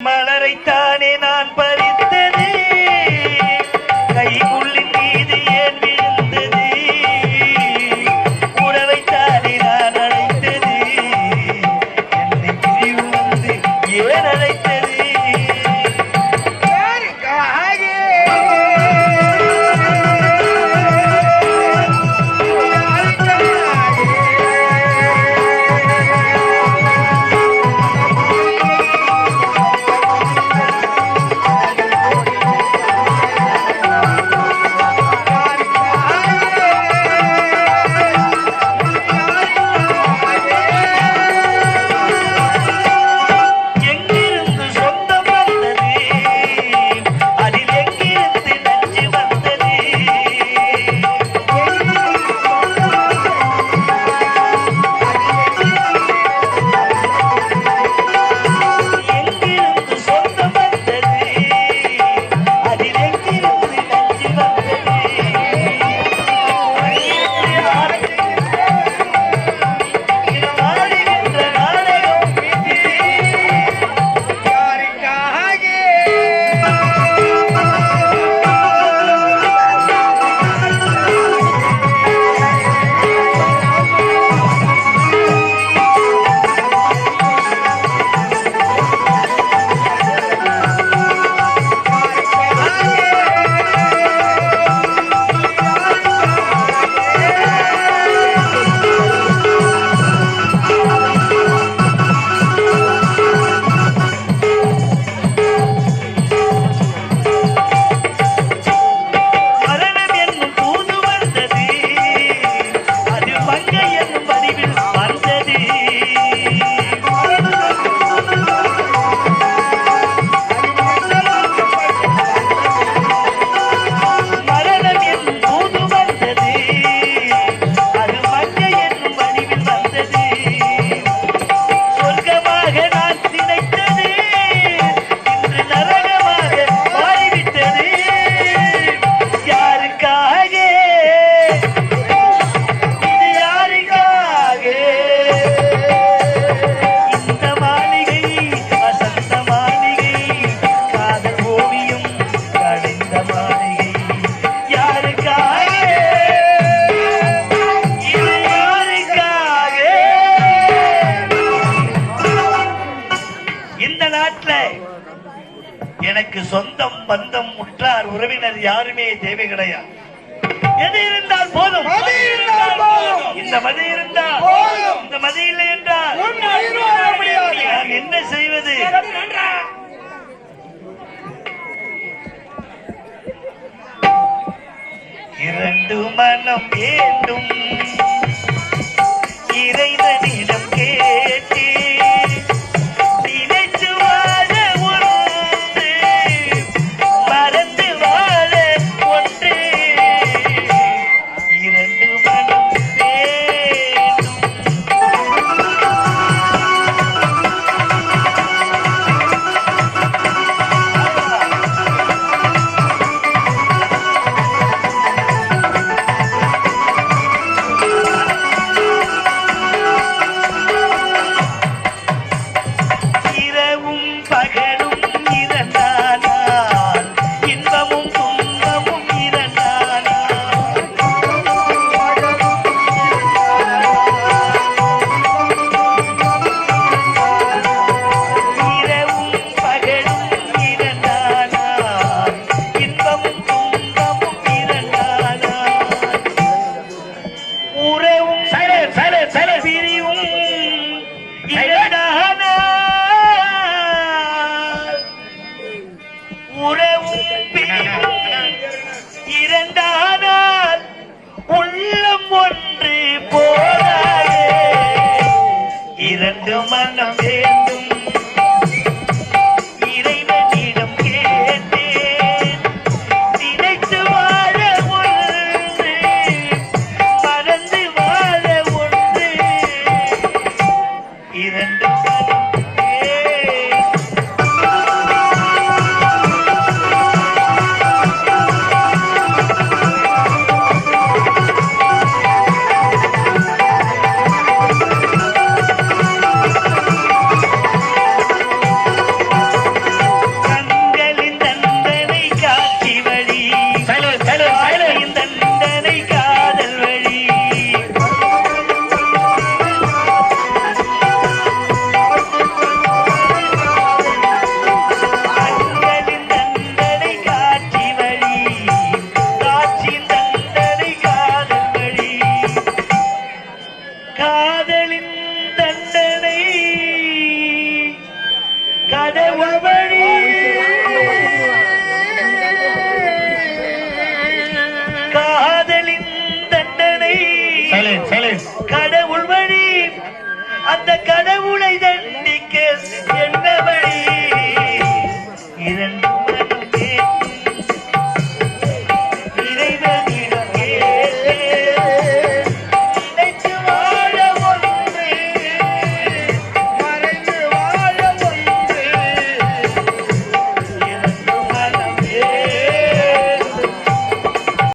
மலரைத்தானே எனக்கு சொந்தம் பந்தம் உற்றார் உறவினர் யாருமே தேவை கிடையாது. எது இருந்தால் போதும். இந்த மதி இருந்தால் இந்த மதி இல்லை என்றால் என்ன செய்வது? இரண்டு மனம் வேண்டும் உறவும் இரண்டானால் உள்ளம் ஒன்று போராது இரண்டு மனம் வேண்டும்